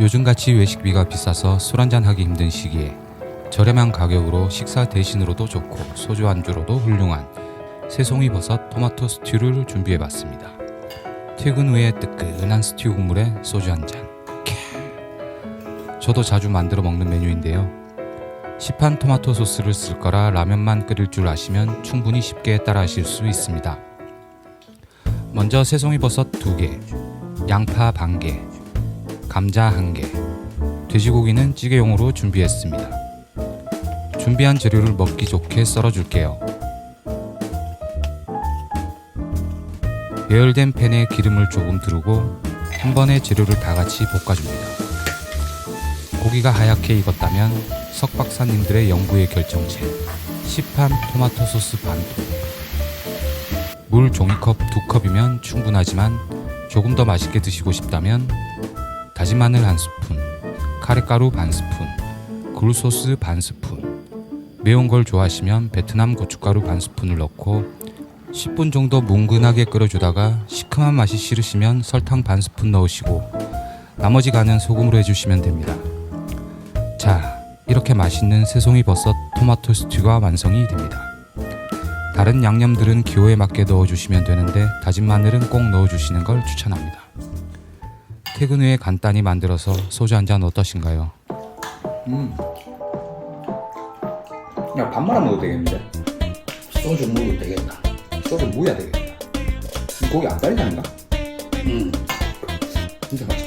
요즘같이 외식비가 비싸서 술 한잔 하기 힘든 시기에 저렴한 가격으로 식사 대신으로도 좋고 소주 안주로도 훌륭한 새송이 버섯 토마토 스튜를 준비해 봤습니다. 퇴근 후에 뜨끈한 스튜 국물에 소주 한 잔. 캬. 저도 자주 만들어 먹는 메뉴인데요. 시판 토마토 소스를 쓸 거라 라면만 끓일 줄 아시면 충분히 쉽게 따라 하실 수 있습니다. 먼저 새송이 버섯 2개, 양파 반 개, 감자 한 개, 돼지고기는 찌개용으로 준비했습니다. 준비한 재료를 먹기 좋게 썰어줄게요. 예열된 팬에 기름을 조금 두르고 한 번에 재료를 다 같이 볶아줍니다. 고기가 하얗게 익었다면 석 박사님들의 연구의 결정체 시판 토마토 소스 반통 물 종이컵 두 컵이면 충분하지만 조금 더 맛있게 드시고 싶다면 다진 마늘 한 스푼, 카레가루 반 스푼, 굴소스 반 스푼, 매운 걸 좋아하시면 베트남 고춧가루 반 스푼을 넣고 10분 정도 뭉근하게 끓여주다가 시큼한 맛이 싫으시면 설탕 반 스푼 넣으시고 나머지 간은 소금으로 해주시면 됩니다. 자, 이렇게 맛있는 새송이 버섯 토마토 스튜가 완성이 됩니다. 다른 양념들은 기호에 맞게 넣어주시면 되는데 다진 마늘은 꼭 넣어주시는 걸 추천합니다. 퇴근 후에 간단히 만들어서 소주 한 잔 어떠신가요? 음. 야, 밥 말아 먹어도 되겠는데? 소주 먹어도 되겠다. 소주 무야 되겠다. 이 고기 안 달리다는가? 음. 진짜 맛있다.